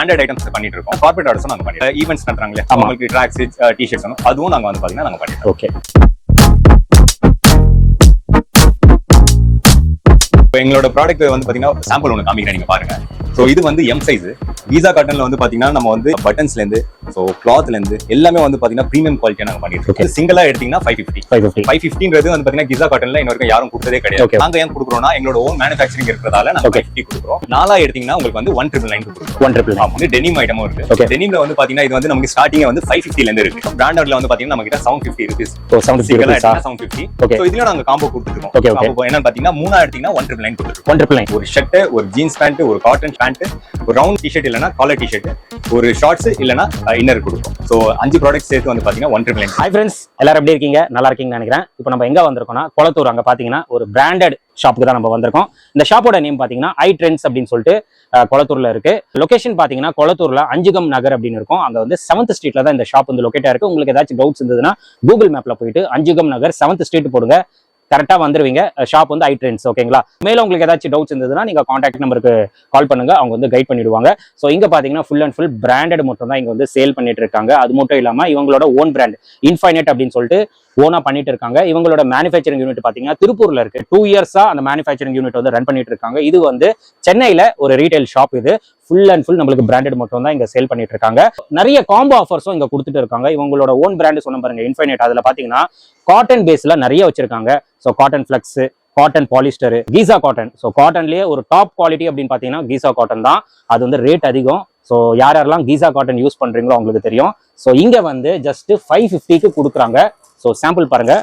Branded items பண்ணிட்டு இருக்கோம் corporate ஆர்டர்ஸும் நாங்க பண்ணிட்டு ஈவெண்ட்ஸ் நடத்துறாங்களே ஆமா. உங்களுக்கு ட்ராக்ஸ் டிஷர்ட்ஸ் அதுவும் நாங்க வந்து பாத்தீங்கன்னா நாங்க பண்ணிட்டு ஓகே இப்போ எங்களோட ப்ராடக்ட் வந்து பாத்தீங்கன்னா சாம்பிள் ஒன்று காமிக்கிறேன் நீங்க பாருங்க. ஸோ இது வந்து எம் சைஸ் வீசா காட்டன்ல வந்து பாத்தீங்கன்னா நம்ம வந்து பட்டன்ஸ்ல இருந்து ஸோ கிளாத்ல இருந்து எல்லாமே வந்து பாத்தீங்கன்னா ப்ரீமியம் குவாலிட்டியா நாங்க பண்ணிட்டு. இருக்கோம். சிங்கிளா எடுத்தீங்கன்னா five fifty five fifty five ஃபிஃப்டின்றது வந்து பாத்தீங்கன்னா கிசா காட்டன்ல இன்ன வரைக்கும் யாரும் கொடுத்ததே. கிடையாது. நாங்க ஏன் கொடுக்குறோம்னா எங்களோட ஓன் மேனுஃபேக்சரிங் இருக்கிறதால நாங்க Okay. ஃபைவ் ஃபிஃப்டி கொடுக்குறோம். நாலா எடுத்தீங்கன்னா உங்களுக்கு வந்து one triple nine one triple வந்து டெனிம் ஐட்டமும் இருக்கு. டெனிம்ல வந்து பாத்தீங்கன்னா இது வந்து நமக்கு ஸ்டார்டிங் வந்து ஃபைவ் ஃபிஃப்டில இருந்து இருக்கு. பிராண்டட்ல வந்து பாத்தீங்கன்னா நம்ம கிட்ட seven fifty rupees seven seven fifty. So இதுலயும் நாங்க காம்போ கொடுத்துருக்கோம். Combo என்னன்னு பாத்தீங்கன்னா மூணா எடுத்தீங்கன்னா ஒன் ட்ரிபிள் நைன் கொடுத்துருக்கோம் ஒன் ட்ரிபிள் நைன் ஒரு ஷர்ட் ஒரு ஜீன்ஸ் பேண்ட் ஒரு காட்டன் பேண்ட் ஒரு ரவுண்ட் டிஷர்ட் இல்லனா காலர் டிஷர்ட் ஒரு ஷார்ட்ஸ் இல்லனா இன்னர் கொடுக்கும். ஸோ அஞ்சு ப்ராடக்ட் சேர்த்து வந்து பாத்தீங்கன்னா ஒன் ட்ரிபிள் ஹை ஃப்ரெண்ட்ஸ் எல்லாரும் எப்படி இருக்கீங்க? நல்லா இருக்கீங்கன்னு நினைக்கிறேன். இப்போ நம்ம எங்க வந்திருக்கோம்னா குளத்தூர் அங்க பாத்தீங்கன்னா ஒரு பிராண்டட் ஷாப்புக்கு தான் நம்ம வந்திருக்கோம். இந்த ஷாப்போட நேம் பாத்தீங்கன்னா ஐ ட்ரெண்ட்ஸ் அப்படின்னு சொல்லிட்டு கொளத்தூரில் குளத்தூர்ல இருக்கு. லொகேஷன் பாத்தீங்கன்னா குளத்தூர்ல அஞ்சுகம் நகர் அப்படின்னு இருக்கும். அங்கே வந்து செவன்த் ஸ்ட்ரீட்ல தான் இந்த ஷாப் வந்து லொக்கேட்டாக இருக்கு. உங்களுக்கு ஏதாச்சும் டவுட்ஸ் இருந்ததுன்னா கூகுள் மேப்ல போயிட்டு அஞ்சுகம் நகர் செவன்த் ஸ்ட்ரீட் போடுங்க. கரெக்டா வந்துருவீங்க. ஷாப் வந்து ஐ ட்ரெண்ட்ஸ் ஓகேங்களா மேலே உங்களுக்கு ஏதாச்சும் டவுட்ஸ் இருந்ததுன்னா நீங்க காண்டாக்ட் நம்பருக்கு கால் பண்ணுங்க. அவங்க வந்து கைட் பண்ணிடுவாங்க. ஸோ இங்க பாத்தீங்கன்னா ஃபுல் அண்ட் ஃபுல் பிராண்டட் மட்டும் தான் இங்க வந்து சேல் பண்ணிட்டு இருக்காங்க. அது மட்டும் இல்லாம இவங்களோட ஓன் பிராண்ட் இன்ஃபைனட் அப்படின்னு சொல்லிட்டு ஓனா பண்ணிட்டு இருக்காங்க. இவங்களோட மேனுஃபேக்சரிங் யூனிட் பாத்தீங்கன்னா திருப்பூர்ல இருக்கு. டூ இயர்ஸாக அந்த மேனுஃபேக்சரிங் யூனிட் வந்து ரன் பண்ணிட்டு இருக்காங்க. இது வந்து சென்னையில ஒரு ரீட்டைல் ஷாப் இது. ஃபுல் அண்ட் ஃபுல் நம்மளுக்கு பிராண்டட் மட்டும் தான் இங்க சேல் பண்ணிட்டு இருக்காங்க நிறைய காம்போ ஆஃபர்ஸும் இங்க கொடுத்துட்டு இருக்காங்க. இவங்களோட ஓன் பிராண்ட் சொன்ன பாருங்க இன்ஃபைனட் அதுல பாத்தீங்கன்னா காட்டன் பேஸ்ல நிறைய வச்சிருக்காங்க. So cotton flex cotton polyester கீசா cotton so காட்டன்லேயே ஒரு டாப் குவாலிட்டி அப்படின்னு பார்த்தீங்கன்னா கீசா காட்டன் தான். அது வந்து ரேட் அதிகம். ஸோ யார் யாரெல்லாம் கீசா காட்டன் யூஸ் பண்ணுறீங்களோ அவங்களுக்கு தெரியும். ஸோ இங்கே வந்து ஜஸ்ட் ஃபைவ் ஃபிஃப்டிக்கு கொடுக்குறாங்க. ஸோ சாம்பிள் பாருங்க.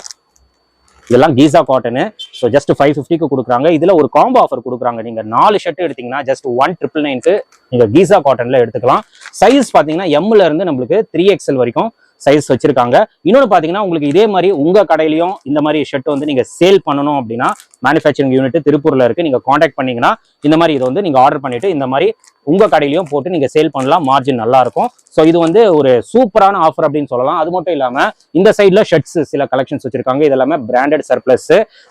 இதெல்லாம் Giza cotton so just five ஃபிஃப்டிக்கு கொடுக்குறாங்க. இதில் ஒரு காம்போ ஆஃபர் கொடுக்குறாங்க. நீங்கள் நாலு ஷர்ட் எடுத்தீங்கன்னா ஜஸ்ட் ஒன் ட்ரிபிள் நைன்க்கு நீங்கள் கீசா காட்டனில் எடுத்துக்கலாம். சைஸ் பார்த்தீங்கன்னா எம்ல இருந்து நம்மளுக்கு த்ரீ எக்ஸ்எல் வரைக்கும் சைஸ் வச்சிருக்காங்க. இன்னொன்று பார்த்தீங்கன்னா உங்களுக்கு இதே மாதிரி உங்கள் கடையிலையும் இந்த மாதிரி ஷர்ட் வந்து நீங்கள் சேல் பண்ணணும் அப்படின்னா மேனுஃபேக்சரிங் யூனிட் திருப்பூரில் இருக்குது நீங்கள் காண்டாக்ட் பண்ணிங்கன்னா இந்த மாதிரி இதை வந்து நீங்கள் ஆர்டர் பண்ணிவிட்டு இந்த மாதிரி உங்கள் கடையிலையும் போட்டு நீங்கள் சேல் பண்ணலாம். மார்ஜின் நல்லாயிருக்கும் ஸோ இது வந்து ஒரு சூப்பரான ஆஃபர் அப்படின்னு சொல்லலாம். அது மட்டும் இல்லாமல் இந்த சைடில் ஷர்ட்ஸ் சில கலெக்ஷன்ஸ் வச்சிருக்காங்க. இது எல்லாமே பிராண்டட் சர்ப்ளஸ்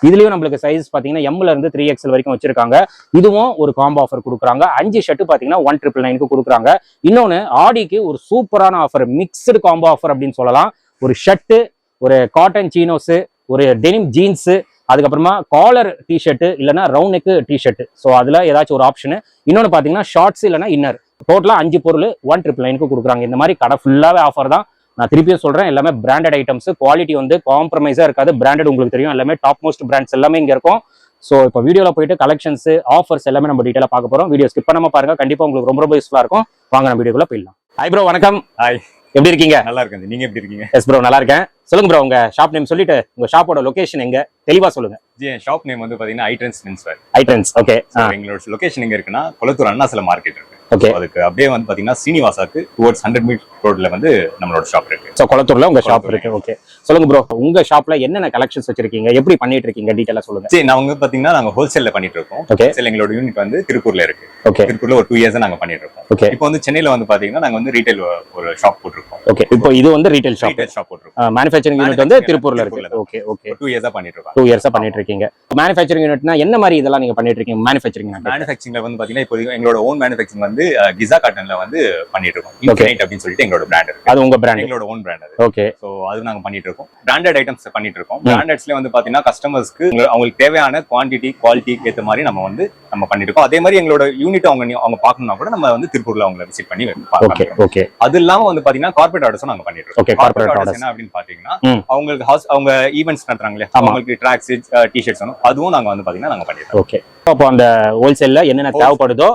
இதுலேயும் நம்மளுக்கு சைஸ் பார்த்தீங்கன்னா எம்ல இருந்து த்ரீ எக்ஸ்எல் வரைக்கும் வச்சிருக்காங்க. இதுவும் ஒரு காம்போ ஆஃபர் கொடுக்குறாங்க. அஞ்சு ஷர்ட் பார்த்தீங்கன்னா ஒன் ட்ரிபிள் நைனுக்கு கொடுக்குறாங்க. இன்னொன்று ஆடிக்கு ஒரு சூப்பரான ஆஃபர் மிக்ஸ்டு காம்போ ஆஃபர் அப்படின்னு சொல்லலாம். ஒரு ஷர்ட்டு ஒரு காட்டன் சீனோஸு ஒரு டெனிம் ஜீன்ஸு அதுக்கப்புறமா காலர் டிஷர்ட்டு இல்லைன்னா ரவுண்ட் நெக் டிஷர்ட் ஸோ அதில் ஏதாச்சும் ஒரு ஆப்ஷனு இன்னொன்று பார்த்தீங்கன்னா ஷார்ட்ஸ் இல்லைனா இன்னர் டோட்டலாக அஞ்சு பொருள் ஒன் ட்ரிபிள் நைனுக்கு கொடுக்குறாங்க. இந்த மாதிரி கடை ஃபுல்லாகவே ஆஃபர் தான். நான் திருப்பியும் சொல்கிறேன் எல்லாமே பிராண்டட் ஐட்டம்ஸ் குவாலிட்டி வந்து காம்ப்ரமைஸாக இருக்காது. பிராண்டட் உங்களுக்கு தெரியும். எல்லாமே டாப் மோஸ்ட் பிராண்ட்ஸ் எல்லாமே இங்கே இருக்கும். ஸோ இப்போ வீடியோவில் போயிட்டு கலெக்ஷன்ஸ் ஆஃபர்ஸ் எல்லாமே நம்ம டீட்டெயிலாக பார்க்க போகிறோம் வீடியோ ஸ்கிப் பண்ணாமல் பாருங்கள் கண்டிப்பாக உங்களுக்கு ரொம்ப ரொம்ப யூஸ்ஃபுல்லாக இருக்கும். வாங்க நம்ம வீடியோக்குள்ளே போயிடலாம். ஐப்ரோ ப்ரோ வணக்கம். ஹாய் எப்படி இருக்கீங்க? நல்லா இருக்கு நீங்க எப்படி இருக்கீங்க? எஸ் ப்ரோ நல்லா இருக்கேன். சொல்லுங்க ப்ரோ உங்க ஷாப் நேம் சொல்லிட்டு உங்க ஷாப்போட லொகேஷன் எங்க? தெளிவா சொல்லுங்க. ஜி ஷாப் நேம் வந்து பாத்தீங்கன்னா ஐட்ரன்ஸ் மென்ஸ்வேர் ஐட்ரன்ஸ் ஓகே எங்களோட லொகேஷன் எங்க இருக்குன்னா குளத்தூர் அண்ணாசில மார்க்கெட் இருக்கு. ஓகே அதுக்கு அப்படியே வந்து பாத்தீங்கன்னா சீனிவாசாக்கு டுவர்ட்ஸ் ஹண்ட்ரட் மீட் ரோட்ல வந்து நம்மளோட ஷாப் இருக்கு. ஸோ குளத்தூர்ல உங்க ஷாப். இருக்கு. ஓகே சொல்லுங்க ப்ரோ உங்க ஷாப்ல என்னென்ன கலெக்ஷன்ஸ் வச்சிருக்கீங்க? எப்படி பண்ணிட்டு இருக்கீங்க? டீட்டெயிலா சொல்லுங்க. சரி நாங்க வந்து பாத்தீங்கன்னா நாங்க ஹோல்சேல்ல பண்ணிட்டு இருக்கோம். ஓகே ஹோல்சேல் எங்களோட யூனிட் வந்து திருப்பூர்ல இருக்கு. ஓகே திருப்பூர்ல ஒரு டூ இயர்ஸ் நாங்க பண்ணிட்டு இருக்கோம். ஓகே இப்போ வந்து சென்னையில வந்து பாத்தீங்கன்னா நாங்க வந்து ரீட்டைல் ஒரு ஷாப் போட்டிருக்கோம். ஓகே இப்போ இது வந்து ரீட்டைல் ஷாப் ரீட்டைல் ஷாப் போட்டிருக்கோம். மேனுஃபேக்சரிங் யூனிட் வந்து திருப்பூர்ல இருக்கு. ஓகே ஓகே டூ இயர்ஸா பண்ணிட்டு இருக்கோம். டூ இயர்ஸா பண்ணிட்டு இருக்கீங்க. மேனுஃபேக்சரிங் யூனிட்னா என்ன மாதிரி இதெல்லாம் நீங்க பண்ணிட்டு இருக்கீங்க? மேனுஃபேக்சரிங் மேனுஃபேக்சரிங்ல வந்து பாத்தீங்கன்னா இப்போ எங்களோட ஓன் மேனுஃபேக்சரிங் வந்து கிசா காட்டன்ல வந்து பண்ணிட்டு இருக்கோம். இன்ஃபினைட் அப்படின்னு சொல்லிட்டு எங்களோட பிராண்ட் இருக்கு. அது உங்க பிராண்ட் எங்களோட ஓன் பிராண்ட் அது. ஓகே ஸோ அது நாங்க பண்ணிட்டு இருக்கோம் பிராண்டட் ஐட்டம்ஸ் பண்ணிட்டு இருக்கோம் பிராண்டட்ஸ்ல வந்து பாத்தீங்கன்னா கஸ்டமர்ஸ்க்கு அவங்களுக்கு தேவையான குவான்டிட்டி குவாலிட்டிக்கு ஏத்த மாதிரி நம்ம வந்து நம்ம பண்ணிட்டு இருக்கோம் அதே மாதிரி எங்களோட யூனிட் அவங்க அவங்க பார்க்கணும்னா கூட நம்ம வந்து திருப்பூர்ல அவங்களை விசிட் பண்ணி ஓகே ஓகே அது இல்லாம வந்து பாத்தீங்கன்னா கார்பரேட் ஆர்டர்ஸும் நாங்க பண்ணிட்டு இருக்கோம். கார்பரேட். ஆர்டர்ஸ் என்ன அப்படின்னு பாத்தீங்கன்னா. அவங்களுக்கு ஹவுஸ் அவங்க ஈவெண்ட்ஸ் நடத்துறாங்களே. அவங்களுக்கு ட்ராக்ஸ் டிஷர்ட்ஸ் அதுவும் நாங்க வந்து பாத்தீங்கன்னா நாங்க பண்ணிட்டு இருக்கோம் ஓகே அப்போ அந்த ஹோல்சேல்ல என்னென்ன தேவைப்படுதோ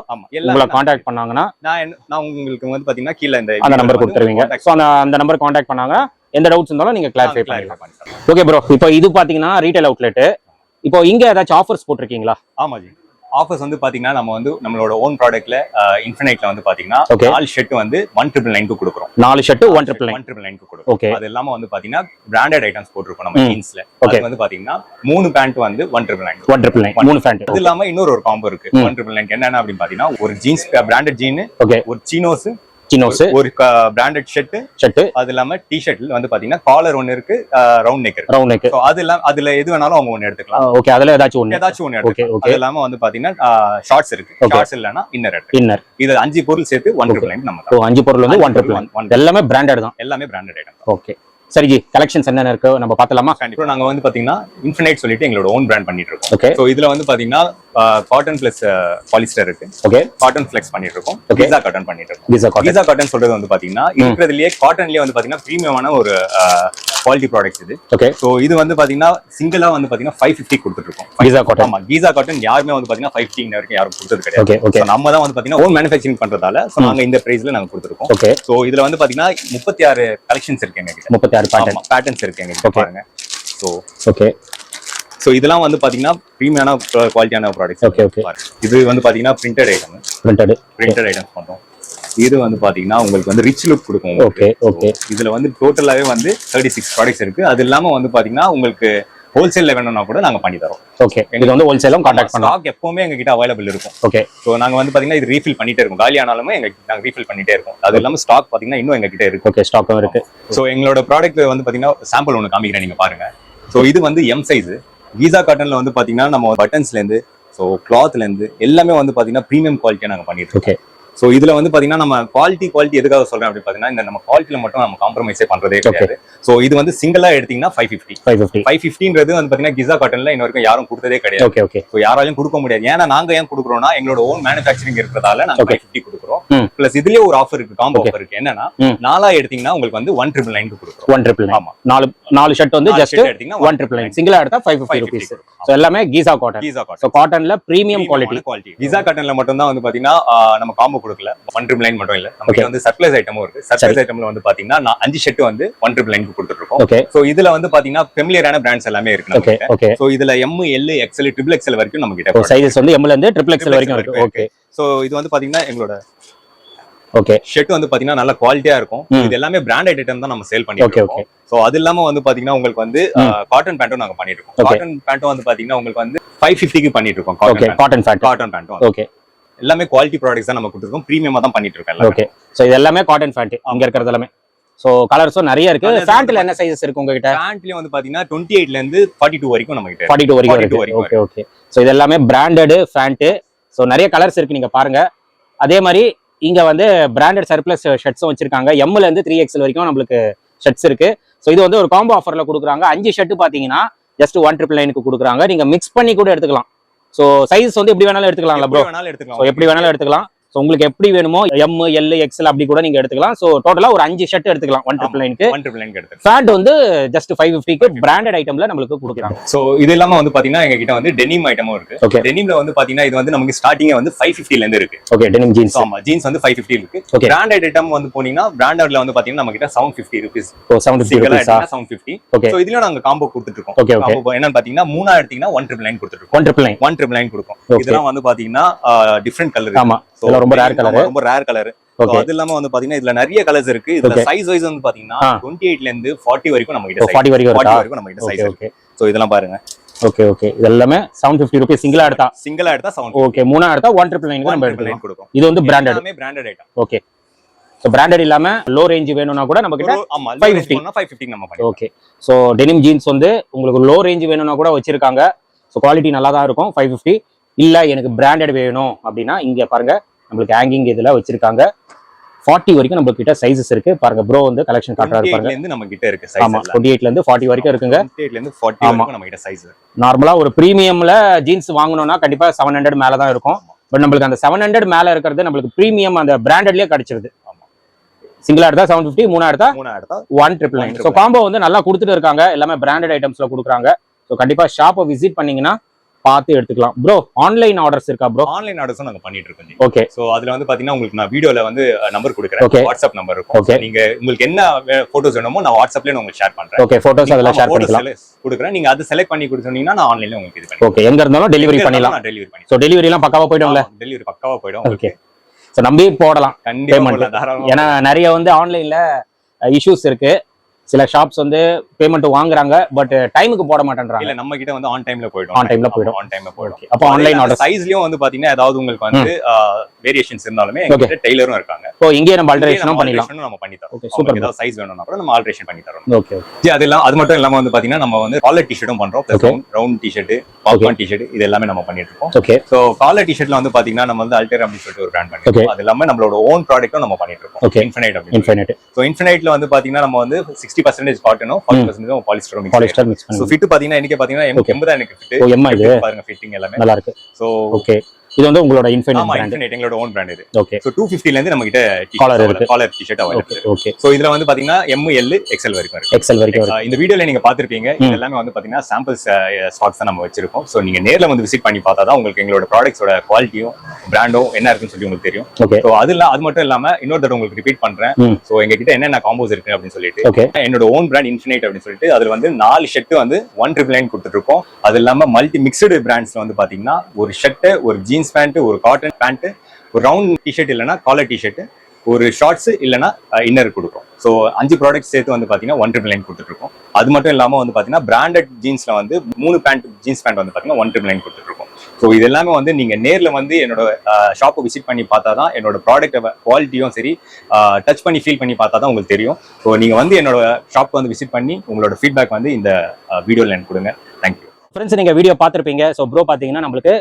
உங்களை காண்டாக்ட் பண்ணாங்கன்னா நான் நான் உங்களுக்கு வந்து பாத்தீங்கன்னா கீழ இந்த அந்த நம்பர் கொடுத்துருவீங்க. ஸோ அந்த அந்த நம்பர் காண்டாக்ட் பண்ணாங்க. எந்த டவுட்ஸ் இருந்தாலும் நீங்க கிளாரிஃபை பண்ணிக்கலாம். ஓகே ப்ரோ இப்போ இது பாத்தீங்கன்னா ரீட்டைல் அவுட்லெட் இப்போ இங்க ஏதாச்சும் ஆஃபர்ஸ் போட்டிருக்கீங்களா? ஆமா ஜி. ஆஃபர்ஸ் வந்து பாத்தீங்கன்னா நம்ம வந்து நம்மளோட ஓன் ப்ராடக்ட்ல இன்ஃபினைட்ல வந்து பாத்தீங்கன்னா. நாலு ஷர்ட் வந்து ஒன் ட்ரிபிள் நைன்க்கு கொடுக்குறோம். நாலு shirt one triple nine one triple நைன்க்கு கொடுக்குறோம். ஓகே அது இல்லாம வந்து பாத்தீங்கன்னா பிராண்டட் ஐட்டம்ஸ் போட்டிருக்கோம் நம்ம. ஜீன்ஸ்ல. அது வந்து பாத்தீங்கன்னா மூணு பேண்ட் வந்து one triple nine one triple nine மூணு ஃபேண்ட் அது இல்லாம இன்னொரு ஒரு காம்போ இருக்கு. ஒன் ட்ரிபிள் நைன் என்னென்ன அப்படின்னு பாத்தீங்கன்னா ஒரு ஜீன்ஸ் பிராண்டட் ஜீன் ஓகே ஒரு சீனோஸ் சின்னோஸ் ஒரு பிராண்டட் ஷர்ட் ஷர்ட் அது இல்லாம டி ஷர்ட்ல வந்து பாத்தீங்கன்னா காலர் ஒன்னு இருக்கு ரவுண்ட் நெக் ரவுண்ட் நெக் அது இல்லாம அதுல எது வேணாலும் அவங்க ஒன்னு எடுத்துக்கலாம். ஓகே அதுல ஏதாச்சும் ஒண்ணு. ஏதாச்சும் ஒன்னு ஓகே அது இல்லாம வந்து பாத்தீங்கன்னா ஷார்ட்ஸ் இருக்கு. ஷார்ட்ஸ் இல்லனா இன்னர் இருக்கு இன்னர் இது அஞ்சு பொருள் சேர்த்து ஒன். ட்ரிபிள் நைன் நம்ம அஞ்சு பொருள் வந்து ஒன் ட்ரிபிள் எல்லாமே பிராண்டட் தான். எல்லாமே பிராண்டட் ஐட்டம் ஓகே சரி ஜி கலெக்ஷன்ஸ் என்னென்ன இருக்கு? நம்ம பார்த்தலாமா கண்டிப்பா. நாங்க வந்து பாத்தீங்கன்னா இன்ஃபினைட் சொல்லிட்டு எங்களோட ஓன் பிராண்ட் பண்ணிட்டு இருக்கோம். ஓகே சோ இதுல வந்து பாத்தீங்கன்னா காட்டன் பிளஸ் பாலிஸ்டர் இருக்கு. ஓகே காட்டன் ஃபிளெக்ஸ் பண்ணிட்டு இருக்கோம். கீசா காட்டன் பண்ணிட்டு இருக்கோம் கீசா காட்டன் சொல்றது வந்து பாத்தீங்கன்னா இருக்கிறதுலயே காட்டன்லயே வந்து பாத்தீங்கன்னா பிரீமியமான ஒரு குவாலிட்டி ப்ராடக்ட்ஸ் இது. ஓகே சோ இது வந்து பாத்தீங்கன்னா சிங்கிளா வந்து பாத்தீங்கன்னா ஃபைவ் ஃபிஃப்டி கொடுத்துட்டு இருக்கோம் கீசா காட்டன் ஆமா கீசா காட்டன் யாருமே வந்து பாத்தீங்கன்னா ஃபைவ் ஃபிஃப்டி வரைக்கும் யாரும் கொடுத்தது கிடையாது. ஓகே ஓகே நம்ம தான் வந்து பாத்தீங்கன்னா ஓன் மேனுஃபேக்சரிங் பண்றதால so நாங்க இந்த பிரைஸ்ல நாங்க கொடுத்துருக்கோம். ஓகே சோ இதுல வந்து பாத்தீங்கன்னா முப்பத்தி ஆறு கலெக்ஷன்ஸ் இருக்கு எங்க முப்பத்தி ஆறு பேட்டர்ன்ஸ் இருக்கு எங்க. பாருங்க. சோ ஓகே சோ இதெல்லாம் வந்து பாத்தீங்கன்னா பிரீமியமான குவாலிட்டியான ப்ராடக்ட்ஸ் Okay, okay. இது வந்து பாத்தீங்கன்னா printed item printed printed items பண்றோம் இது வந்து பாத்தீங்கன்னா உங்களுக்கு வந்து ரிச் லுக் கொடுக்கும். ஓகே ஓகே இதுல வந்து டோட்டலாவே வந்து தேர்ட்டி சிக்ஸ் ப்ராடக்ட்ஸ் இருக்கு. அது இல்லாம வந்து பாத்தீங்கன்னா உங்களுக்கு ஹோல்சேல்ல வேணும்னா கூட நாங்க பண்ணி தரோம். ஓகே இது வந்து ஹோல்சேலும் கான்டாக்ட் பண்ணலாம் ஸ்டாக் எப்பவுமே எங்க கிட்ட அவைலபிள் இருக்கும். ஓகே ஸோ நாங்க வந்து பாத்தீங்கன்னா இது ரீஃபில் பண்ணிட்டே இருக்கோம். காலி ஆனாலுமே எங்க நாங்க ரீஃபில் பண்ணிட்டே இருக்கோம். அது இல்லாம ஸ்டாக் பாத்தீங்கன்னா இன்னும் எங்க கிட்ட இருக்கு ஓகே ஸ்டாக்கும் இருக்கு. ஸோ எங்களோட ப்ராடக்ட் வந்து பாத்தீங்கன்னா சாம்பிள் ஒன்று காமிக்கிறேன் நீங்க பாருங்க. ஸோ இது வந்து எம் சைஸ் கீசா காட்டன்ல வந்து பாத்தீங்கன்னா நம்ம பட்டன்ஸ்ல இருந்து ஸோ கிளாத்ல இருந்து எல்லாமே வந்து பாத்தீங்கன்னா ப்ரீமியம் குவாலிட்டியா நாங்க பண்ணிட்டு இருக்கோம். ஸோ இதுல வந்து பாத்தீங்கன்னா நம்ம குவாலிட்டி குவாலிட்டி எதுக்காக சொல்றேன் அப்படின்னு பாத்தீங்கன்னா இந்த நம்ம குவாலிட்டியில மட்டும் நம்ம காம்ப்ரமைஸே பண்றதே கிடையாது. ஸோ இது வந்து சிங்கிளா எடுத்தீங்கன்னா five fifty five fifty five ஃபிஃப்டின்றது வந்து பாத்தீங்கன்னா கிசா காட்டன்ல இன்ன வரைக்கும் யாரும் கொடுத்ததே கிடையாது. ஓகே ஓகே ஸோ யாராலையும் கொடுக்க முடியாது. ஏன்னா நாங்க ஏன் கொடுக்குறோம்னா எங்களோட ஓன் மேனுஃபேக்சரிங் இருக்கிறதால நாங்க. ஃபைவ் ஃபிஃப்டி கொடுக்குறோம். பிளஸ் இதுலயே ஒரு ஆஃபர் இருக்கு காம்போ. ஆஃபர் இருக்கு. என்னன்னா. நாலா எடுத்தீங்கன்னா உங்களுக்கு வந்து ஒன் ட்ரிபிள் நைன் கொடுக்குறோம். ஒன் ட்ரிபிள் ஆமா. நாலு நாலு ஷர்ட் வந்து ஜஸ்ட் எடுத்தீங்கன்னா ஒன் ட்ரிபிள் நைன் சிங்கிளா எடுத்தா ஃபைவ் ஃபிஃப்டி 550 ருபீஸ். ஸோ எல்லாமே கீசா காட்டன் கீசா காட்டன் காட்டன்ல ப்ரீமியம் குவாலிட்டி குவாலிட்டி கிசா காட்டன்ல மட்டும் தான் வந்து பாத்தீங்கன்னா நம்ம காம்போ கொடுக்கல. ஒன் ட்ரிபிள் நைன் மட்டும் இல்ல. Okay. வந்து சர்ப்ரைஸ் ஐட்டமும் இருக்கு. சர்ப்ரைஸ் ஐட்டம்ல வந்து பாத்தீங்கன்னா நான் அஞ்சு ஷர்ட் வந்து ஒன் ட்ரிபிள் நைன் கொடுத்துட்டு இருக்கோம் ஸோ இதுல வந்து பாத்தீங்கன்னா ஃபெமிலியரான பிராண்ட்ஸ் எல்லாமே இருக்கு ஸோ இதுல M L XL triple XL வரைக்கும் நம்ம கிட்ட சைஸஸ் வந்து எம்ல இருந்து ட்ரிபிள் எக்ஸ்எல் வரைக்கும் இருக்கு. ஓகே ஸோ இது வந்து பாத்தீங்கன்னா எங்களோட ஓகே ஷர்ட் வந்து பாத்தீங்கன்னா நல்ல குவாலிட்டியா இருக்கும். ம். இது எல்லாமே பிராண்டட் ஐட்டம் தான் நம்ம சேல் பண்ணிட்டு இருக்கோம். சோ அது இல்லாம வந்து பாத்தீங்கன்னா உங்களுக்கு வந்து காட்டன் பேண்ட்டும் நாங்க பண்ணிட்டு இருக்கோம். காட்டன் பேண்ட்டும் வந்து பாத்தீங்கன்னா உங்களுக்கு வந்து ஃபைவ் ஃபிஃப்டிக்கு பண்ணிட்டு இருக்கோம். காட்டன் ஃபேட் காட்டன் பேண்ட்டும் ஓகே எல்லாமே குவாலிட்டி ப்ராடக்ட்ஸ் தான் நம்ம கொடுத்துருக்கோம். பிரீமியமா தான் பண்ணிட்டு இருக்கோம். ஓகே ஸோ இது எல்லாமே காட்டன் ஃபேண்ட் இங்க இருக்கிறது எல்லாமே ஸோ கலர்ஸும் நிறைய இருக்கு. ஃபேண்ட்ல என்ன சைஸஸ் இருக்கு உங்ககிட்ட? பேண்ட்லயும் வந்து பாத்தீங்கன்னா டுவெண்ட்டி எயிட்ல இருந்து ஃபார்ட்டி டூ வரைக்கும் நம்ம கிட்ட ஃபார்ட்டி டூ வரைக்கும் 42 இருக்கு. வரைக்கும் ஓகே ஓகே ஸோ இது எல்லாமே பிராண்டடு ஃபேண்ட்டு ஸோ நிறைய கலர்ஸ் இருக்கு நீங்க பாருங்க. அதே மாதிரி இங்க வந்து பிராண்டட் சர்ப்ளஸ் ஷர்ட்ஸும் வச்சிருக்காங்க. எம்ல இருந்து த்ரீ எக்ஸ்எல் வரைக்கும் நம்மளுக்கு ஷர்ட்ஸ் இருக்கு. ஸோ இது வந்து ஒரு காம்போ ஆஃபர்ல கொடுக்குறாங்க. அஞ்சு ஷர்ட் பாத்தீங்கன்னா ஜஸ்ட் ஒன் ட்ரிபிள் நைனுக்கு கொடுக்குறாங்க. நீங்க மிக்ஸ் பண்ணி கூட எடுத்துக்கலாம். ஸோ சைஸ் வந்து எப்படி வேணாலும் எடுத்துக்கலாம்ல ப்ரோ வேணாலும் எடுத்துக்கலாம். எப்படி வேணாலும் எடுத்துக்கலாம். ஸோ உங்களுக்கு எப்படி வேணுமோ எம் எல் எக்ஸ்எல் அப்படி கூட நீங்க எடுத்துக்கலாம். ஸோ டோட்டலா ஒரு அஞ்சு ஷர்ட் எடுத்துக்கலாம் ஒன் ட்ரிபிள் நைனுக்கு ஒன் ட்ரிபிள் நைன் ஃபேண்ட் வந்து ஜஸ்ட் ஃபைவ் ஃபிஃப்டிக்கு பிராண்டட் ஐட்டம்ல நம்மளுக்கு கொடுக்குறாங்க சோ இது இல்லாம வந்து பாத்தீங்கன்னா எங்க கிட்ட வந்து டெனிம் ஐட்டமும் இருக்கு. Okay. டெனிம்ல வந்து பாத்தீங்கன்னா இது வந்து நமக்கு ஸ்டார்டிங்கே வந்து ஃபைவ் ஃபிஃப்டில இருந்து இருக்கு. ஓகே டெனிம் ஜீன்ஸ் ஆமா ஜீன்ஸ் வந்து ஃபைவ் ஃபிஃப்டி இருக்கு. Okay. பிராண்டட் ஐட்டம் வந்து போனீங்கன்னா பிராண்டட்ல வந்து பாத்தீங்கன்னா நம்ம கிட்ட seven fifty rupees oh seven fifty seven fifty okay so இதுல நாங்க காம்போ கொடுத்துட்டு இருக்கோம் okay. Combo என்னன்னு பாத்தீங்கன்னா மூணா எடுத்தீங்கன்னா ஒன் ட்ரிபிள் நைன் கொடுத்துட்டு இருக்கோம் one triple nine one triple nine கொடுக்கும். இதெல்லாம் வந்து பாத்தீங்கன்னா டிஃப்ரெண்ட் கலர் ஆமா. இதெல்லாம் ரொம்ப rare colour. ரொம்ப ரேர் கலர் அது இல்லாம வந்து பாத்தீங்கன்னா இதுல நிறைய கலர்ஸ் இருக்கு. இதுல. சைஸ் வைஸ் வந்து பாத்தீங்கன்னா. டுவெண்ட்டி எயிட்ல இருந்து ஃபார்ட்டி வரைக்கும் நம்ம கிட்ட ஃபார்ட்டி வரைக்கும் வரைக்கும் நம்ம கிட்ட சைஸ் இருக்கு. ஸோ இதெல்லாம் பாருங்க. ஓகே ஓகே இது எல்லாமே செவன் ஃபிஃப்டி ருபீஸ் சிங்கிளா எடுத்தா சிங்கிளா எடுத்தா செவன் ஓகே மூணா எடுத்தா ஒன் ட்ரிபிள் நைன் நம்ம எடுத்துக்கலாம். கொடுக்கும் இது வந்து branded branded item okay so branded இல்லாம லோ ரேஞ்ச் வேணும்னா கூட நம்ம கிட்ட 550. 550 ஃபைவ் ஃபிஃப்டி நம்ம ஓகே ஸோ டெனிம் ஜீன்ஸ் வந்து உங்களுக்கு லோ ரேஞ்ச் வேணும்னா கூட வச்சிருக்காங்க. ஸோ குவாலிட்டி நல்லா தான் இருக்கும் ஃபைவ் ஃபிஃப்டி இல்ல எனக்கு பிராண்டட் வேணும் அப்படின்னா இங்க பாருங்க நம்மளுக்கு ஹேங்கிங் இதுல வச்சிருக்காங்க. ஃபார்ட்டி வரைக்கும் நம்ம கிட்ட சைஸஸ் இருக்கு. பாருங்க ப்ரோ வந்து கலெக்ஷன் காட்டுறாரு 28 பாருங்க ல இருந்து நம்ம கிட்ட இருக்கு சைஸ் ஆமா டுவெண்ட்டி எயிட்ல இருந்து ஃபார்ட்டி வரைக்கும் இருக்குங்க. 28 ல இருந்து 40 ஆமா. வரைக்கும் நம்ம கிட்ட சைஸ் நார்மலா ஒரு ப்ரீமியம்ல ஜீன்ஸ் வாங்கணும்னா கண்டிப்பா செவன் ஹண்ட்ரட் மேல தான் இருக்கும். பட் நம்மளுக்கு அந்த செவன் ஹண்ட்ரட் மேல இருக்கிறது நம்மளுக்கு ப்ரீமியம் அந்த பிராண்டட்லயே கிடைச்சிருது. ஆமா. சிங்கிளா எடுத்தா செவன் ஃபிஃப்டி மூணா எடுத்தா மூணா எடுத்தா one triple nine so 199. Combo வந்து நல்லா கொடுத்துட்டு இருக்காங்க. எல்லாமே பிராண்டட் ஐட்டம்ஸ்ல கொடுக்குறாங்க. ஸோ கண்டிப்பா ஷாப்பை விசிட் பண்ணீங்கன்னா பார்த்து எடுத்துக்கலாம். ப்ரோ ஆன்லைன் ஆர்டர்ஸ் இருக்கா ப்ரோ ஆன்லைன் ஆர்டர்ஸும் நாங்க பண்ணிட்டு இருக்கோம். ஓகே சோ அதுல வந்து பாத்தீங்கன்னா உங்களுக்கு நான் வீடியோல வந்து நம்பர். கொடுக்குறேன். வாட்ஸ்அப் நம்பர் இருக்கும். Okay. நீங்க உங்களுக்கு என்ன போட்டோஸ் வேணுமோ நான் வாட்ஸ்அப்லயே நான் உங்களுக்கு ஷேர் பண்றேன். ஓகே ஃபோட்டோஸ் அதில் ஷேர் பண்ணிக்கலாம். கொடுக்குறேன். நீங்க அது செலக்ட் பண்ணி கொடுத்தீங்கன்னா நான் ஆன்லைன்ல உங்களுக்கு இது பண்ணி ஓகே எங்க இருந்தாலும் டெலிவரி பண்ணிடலாம். நான் டெலிவரி பண்ணி ஸோ டெலிவரிலாம் பக்காவா போயிடும்ல? டெலிவரி பக்காவா போயிடும் ஓகே ஸோ நம்பி போடலாம் தாராளமா ஏன்னா நிறைய வந்து ஆன்லைன்ல இஷ்யூஸ் இருக்கு. சில ஷாப்ஸ் வந்து பேமெண்ட் வாங்குறாங்க பட் டைமுக்கு போட மாட்டேன்றாங்க. இல்ல நம்ம கிட்ட வந்து ஆன் டைம்ல போயிடும். On time ல போயிடும். ஆன் டைம்ல போயிடும். அப்போ ஆன்லைன் ஆர்டர் சைஸ்லயும் வந்து பாத்தீங்கன்னா ஏதாவது உங்களுக்கு வந்து வேரியேஷன்ஸ் இருந்தாலுமே எங்க டெய்லரும் இருக்காங்க. இப்போ இங்கேயே நம்ம ஆல்டரேஷனும் பண்ணிடலாம். நம்ம பண்ணி தரோம் super உங்களுக்கு ஏதாவது சைஸ் வேணும்னா கூட நம்ம ஆல்ட்ரேஷன் பண்ணி தரோம் ஓகே ஜி அது இல்லாம அது மட்டும் இல்லாம வந்து பாத்தீங்கன்னா நம்ம வந்து காலர் டிஷர்ட்டும் பண்றோம். ரவுண்ட் டிஷர்ட் பாப்கார்ன் டிஷர்ட் இது எல்லாமே நம்ம பண்ணிட்டு இருக்கோம். ஓகே சோ காலர் டிஷர்ட்ல வந்து பாத்தீங்கன்னா நம்ம வந்து அல்டர் அப்படின்னு சொல்லிட்டு ஒரு பிராண்ட். பண்ணிருக்கோம். அது இல்லாம நம்மளோட ஓன் ப்ராடக்ட்டும் நம்ம பண்ணிட்டு இருக்கோம். Okay. இன்ஃபினைட் அப்படின்னு இன்ஃபைனைட் சோ இன்ஃபினைட்ல வந்து பாத்தீங்கன்னா நம்ம வந்து சிக்ஸ்டி பர்சன்டேஜ் காட்டனும் forty percentage பாலிஸ்டரும் mix polyester mix so fit பாத்தீங்கன்னா இன்னைக்கு பாத்தீங்கன்னா Okay. எண்பது எனக்கு ஃபிட் பாருங்க ஃபிட்டிங் எல்லாமே. நல்லா இருக்கு சோ ஓகே இது வந்து உங்களோட இன்ஃபைனைட் பிராண்ட் எங்களோட ஓன் பிராண்ட் இது. ஓகே சோ டூ ஃபிஃப்டில இருந்து நம்ம கிட்ட Collar இருக்கு. Collar T-shirt available okay so இதுல வந்து பாத்தீங்கன்னா எம் எல் எக்ஸ்எல் வரைக்கும் இருக்கு. எக்ஸல் வரைக்கும் இந்த வீடியோல நீங்க பாத்திருப்பீங்க. இது எல்லாமே வந்து பாத்தீங்கன்னா சாம்பிள்ஸ் ஸ்டாக்ஸ் தான் நம்ம வச்சிருக்கோம். சோ நீங்க நேர்ல வந்து விசிட் பண்ணி பார்த்தா தான் உங்களுக்கு எங்களோட ப்ராடக்ட்ஸோட குவாலிட்டியும் பிராண்டும் என்ன இருக்குன்னு சொல்லி உங்களுக்கு தெரியும். ஓகே சோ அது இல்ல அது மட்டும் இல்லாம இன்னொரு தடவை உங்களுக்கு ரிப்பீட் பண்றேன். சோ எங்க கிட்ட என்னென்ன காம்போஸ் இருக்கு அப்படின்னு சொல்லிட்டு. என்னோட ஓன் பிராண்ட் இன்ஃபினைட் அப்படின்னு சொல்லிட்டு அதுல வந்து நாலு ஷர்ட் வந்து ஒன் ட்ரிபிள் நைன் கொடுத்துட்டு இருக்கோம். அது இல்லாம மல்டி மிக்சடு பிராண்ட்ஸ்ல வந்து பாத்தீங்கன்னா ஒரு ஷர்ட் ஒரு ஜீன்ஸ் ஜீன்ஸ் பேண்ட்டு ஒரு காட்டன் பேண்ட்டு ஒரு ரவுண்ட் டிஷர்ட் இல்லைன்னா காலர் டிஷர்ட் ஒரு ஷார்ட்ஸ் இல்லைன்னா இன்னர் கொடுக்கும். ஸோ அஞ்சு ப்ராடக்ட் சேர்த்து வந்து பார்த்தீங்கன்னா ஒன் ட்ரிபிள் நைன் கொடுத்துட்டு அது மட்டும் இல்லாமல் வந்து பார்த்தீங்கன்னா பிராண்டட் ஜீன்ஸில் வந்து மூணு பேண்ட் ஜீன்ஸ் பேண்ட் வந்து பார்த்தீங்கன்னா ஒன் ட்ரிபிள் நைன் கொடுத்துட்டு ஸோ இது எல்லாமே வந்து நீங்கள் நேரில் வந்து என்னோட ஷாப்பை விசிட் பண்ணி பார்த்தா தான் என்னோட ப்ராடக்ட்டை குவாலிட்டியும் சரி டச் பண்ணி ஃபீல் பண்ணி பார்த்தா தான் உங்களுக்கு தெரியும். ஸோ நீங்கள் வந்து என்னோட ஷாப் வந்து விசிட் பண்ணி உங்களோட ஃபீட்பேக் வந்து இந்த வீடியோவில் எனக்கு கொடுங்க. தேங்க்யூ ஃப்ரெண்ட்ஸ் நீங்கள் வீடியோ பார்த்துருப்பீங்க. ஸோ ப்ரோ பார்த்தீங்கன்னா நம்மளுக்கு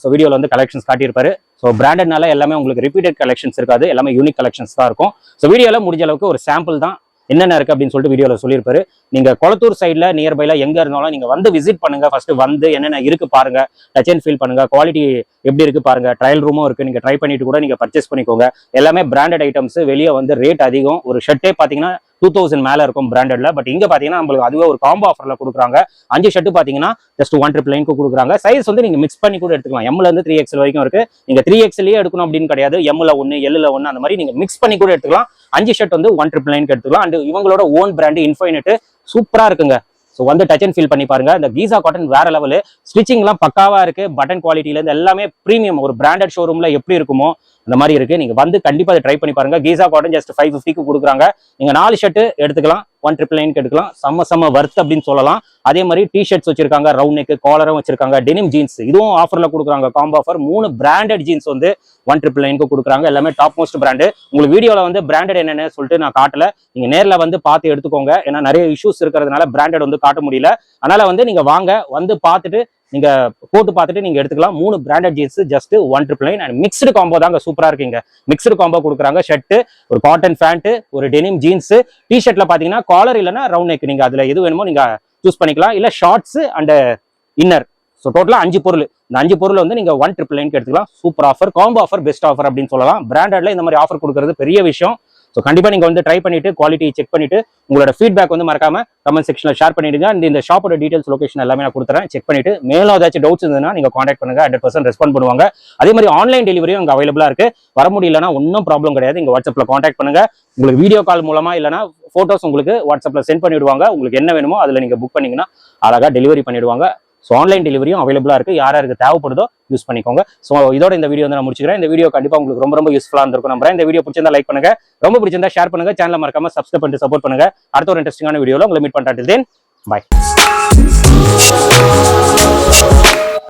ஸோ வீடியோவில் வந்து கலெக்ஷன்ஸ் காட்டியிருப்பாரு. ஸோ பிராண்டட்னால எல்லாமே உங்களுக்கு ரிப்பீட்டட் கலெக்ஷன்ஸ் இருக்காது. எல்லாமே யூனிக் கலெக்ஷன்ஸ் தான் இருக்கும். ஸோ வீடியோவில் முடிஞ்ச அளவுக்கு ஒரு சாம்பிள் தான் என்னென்ன இருக்கு அப்படின்னு சொல்லிட்டு வீடியோவில் சொல்லியிருப்பாரு. நீங்கள் குளத்தூர் சைடில் நியர்பைல எங்கே இருந்தாலும் நீங்கள் வந்து விசிட் பண்ணுங்க. ஃபஸ்ட்டு வந்து என்னென்ன இருக்கு பாருங்க. டச் அண்ட் ஃபீல் பண்ணுங்க. குவாலிட்டி எப்படி இருக்கு பாருங்க. ட்ரையல் ரூமும் இருக்கு. நீங்க ட்ரை பண்ணிட்டு கூட நீங்க பர்ச்சேஸ் பண்ணிக்கோங்க. எல்லாமே பிராண்டட் ஐட்டம்ஸ் வெளியே வந்து ரேட் அதிகம். ஒரு ஷர்ட்டே பார்த்தீங்கன்னா டூ தௌசண்ட் மேல இருக்கும் பிராண்டட்ல பட் இங்க பாத்தீங்கன்னா நம்மளுக்கு அதுவே ஒரு காம்போ ஆஃபர்ல கொடுக்குறாங்க. அஞ்சு ஷர்ட் பாத்தீங்கன்னா ஜஸ்ட் ஒன் ட்ரிப் லைனுக்கு கொடுக்குறாங்க. சைஸ் வந்து நீங்க மிக்ஸ் பண்ணி கூட எடுத்துக்கலாம். எம்ல இருந்து த்ரீ எக்ஸ்எல் வரைக்கும் இருக்கு. நீங்க த்ரீ எக்ஸ்எல்லே எடுக்கணும் அப்படின்னு கிடையாது. எம்ல ஒன்னு எல்ல ஒன்னு அந்த மாதிரி நீங்க மிக்ஸ் பண்ணி கூட எடுத்துக்கலாம். அஞ்சு ஷர்ட் வந்து ஒன் ட்ரிப் லைனுக்கு எடுத்துக்கலாம். அண்ட் இவங்களோட ஓன் பிராண்ட் இன்ஃபைனட் சூப்பரா இருக்குங்க. ஸோ வந்து டச் அண்ட் ஃபீல் பண்ணி பாருங்க. இந்த கீசா காட்டன் வேற லெவலு ஸ்டிச்சிங்லாம் பக்காவா இருக்கு. பட்டன் குவாலிட்டியில இருந்து எல்லாமே ப்ரீமியம் ஒரு பிராண்டட் ஷோரூம்ல எப்படி இருக்குமோ அந்த மாதிரி இருக்கு. நீங்க வந்து கண்டிப்பா அதை ட்ரை பண்ணி பாருங்க. கீசா காட்டன் ஜஸ்ட் ஃபைவ் ஃபிஃப்டிக்கு கொடுக்குறாங்க. நீங்க நாலு ஷர்ட் எடுத்துக்கலாம். ஒன் ட்ரிபிள் நைனுக்கு எடுக்கலாம் செம்ம செம்ம வர்த் அப்படின்னு சொல்லலாம். அதே மாதிரி டி ஷர்ட்ஸ் வச்சிருக்காங்க ரவுண்ட் நெக் காலரும் வச்சிருக்காங்க. டெனிம் ஜீன்ஸ் இதுவும் ஆஃபர்ல கொடுக்குறாங்க. காம்போ ஆஃபர் மூணு பிராண்டட் ஜீன்ஸ் வந்து ஒன் ட்ரிபிள் நைனுக்கு கொடுக்குறாங்க. எல்லாமே டாப் மோஸ்ட் பிராண்டு உங்களுக்கு வீடியோல வந்து பிராண்டட் என்னன்னு சொல்லிட்டு நான் காட்டல. நீங்க நேர்ல வந்து பார்த்து எடுத்துக்கோங்க. ஏன்னா நிறைய இஷ்யூஸ் இருக்கிறதுனால பிராண்டட் வந்து காட்ட முடியல. அதனால வந்து நீங்க வாங்க. வந்து பார்த்துட்டு நீங்க போட்டு பார்த்துட்டு நீங்க எடுத்துக்கலாம். மூணு branded jeans just one triple nine and mixed combo தாங்க சூப்பரா இருக்கீங்க. மிக்ஸ்டு காம்போ கொடுக்குறாங்க. ஷர்ட் ஒரு காட்டன் பேண்ட் ஒரு டெனிம் ஜீன்ஸ் டி ஷர்ட்ல பாத்தீங்கன்னா காலர் இல்லைன்னா ரவுண்ட் நெக் நீங்க அதுல எது வேணுமோ நீங்க சூஸ் பண்ணிக்கலாம். இல்ல ஷார்ட்ஸ் அண்ட் இன்னர் ஸோ டோட்டலாக அஞ்சு பொருள். இந்த அஞ்சு பொருள் வந்து நீங்கள் ஒன் ட்ரிபிள் நைன்க்கு எடுத்துக்கலாம். Super offer combo offer best offer அப்படின்னு சொல்லலாம். பிராண்டட்ல இந்த மாதிரி ஆஃபர் கொடுக்கறது பெரிய விஷயம். ஸோ கண்டிப்பாக நீங்கள் வந்து ட்ரை பண்ணிட்டு குவாலிட்டி செக் பண்ணிட்டு உங்களோட ஃபீட்பேக் வந்து மறக்காம கமெண்ட் செக்ஷனில் ஷேர் பண்ணிடுங்க. and இந்த ஷாப்போட டீடைல்ஸ் லொகேஷன் எல்லாமே நான் கொடுத்துறேன். செக் பண்ணிட்டு மேலும் ஏதாச்சும் டவுட்ஸ் இருந்ததுன்னா நீங்கள் காண்டாக்ட் பண்ணுங்க. ஹண்ட்ரட் பர்சன்ட் ரெஸ்பாண்ட் பண்ணுவாங்க. அதே மாதிரி ஆன்லைன் டெலிவரியும் அங்கே அவைலபிளாக இருக்கு. வர முடியலன்னா ஒன்றும் ப்ராப்ளம் கிடையாது. இங்கே வாட்ஸ்அப்பில் காண்டாக்ட் பண்ணுங்க. உங்களுக்கு வீடியோ கால் மூலமா இல்லைனா ஃபோட்டோஸ் உங்களுக்கு வாட்ஸ்அப்பில் சென்ட் பண்ணிவிடுவாங்க உங்களுக்கு என்ன வேணுமோ அதில் நீங்கள் புக் பண்ணிங்கன்னா அழகாக டெலிவரி பண்ணிடுவாங்க. ஸோ ஆன்லைன் டெலிவரியும் அவைலபிளாக இருக்குது யார் யாருக்கு தேவைப்படுதோ யூஸ் பண்ணிக்கோங்க. ஸோ இதோட இந்த வீடியோ வந்து நான் முடிச்சுக்கிறேன். இந்த வீடியோ கண்டிப்பாக உங்களுக்கு ரொம்ப ரொம்ப யூஸ்ஃபுல்லாக இருந்திருக்கும் நம்புறேன். இந்த வீடியோ பிடிச்சிருந்தா லைக் பண்ணுங்க. ரொம்ப பிடிச்சிருந்தா ஷேர் பண்ணுங்க. சேனலை மறக்காம சப்ஸ்கிரைப் பண்ணிட்டு சப்போர்ட் பண்ணுங்க. அடுத்த ஒரு இன்ட்ரெஸ்டிங்கான வீடியோவில் உங்களை மீட் பண்றாட்டு தேன் பாய்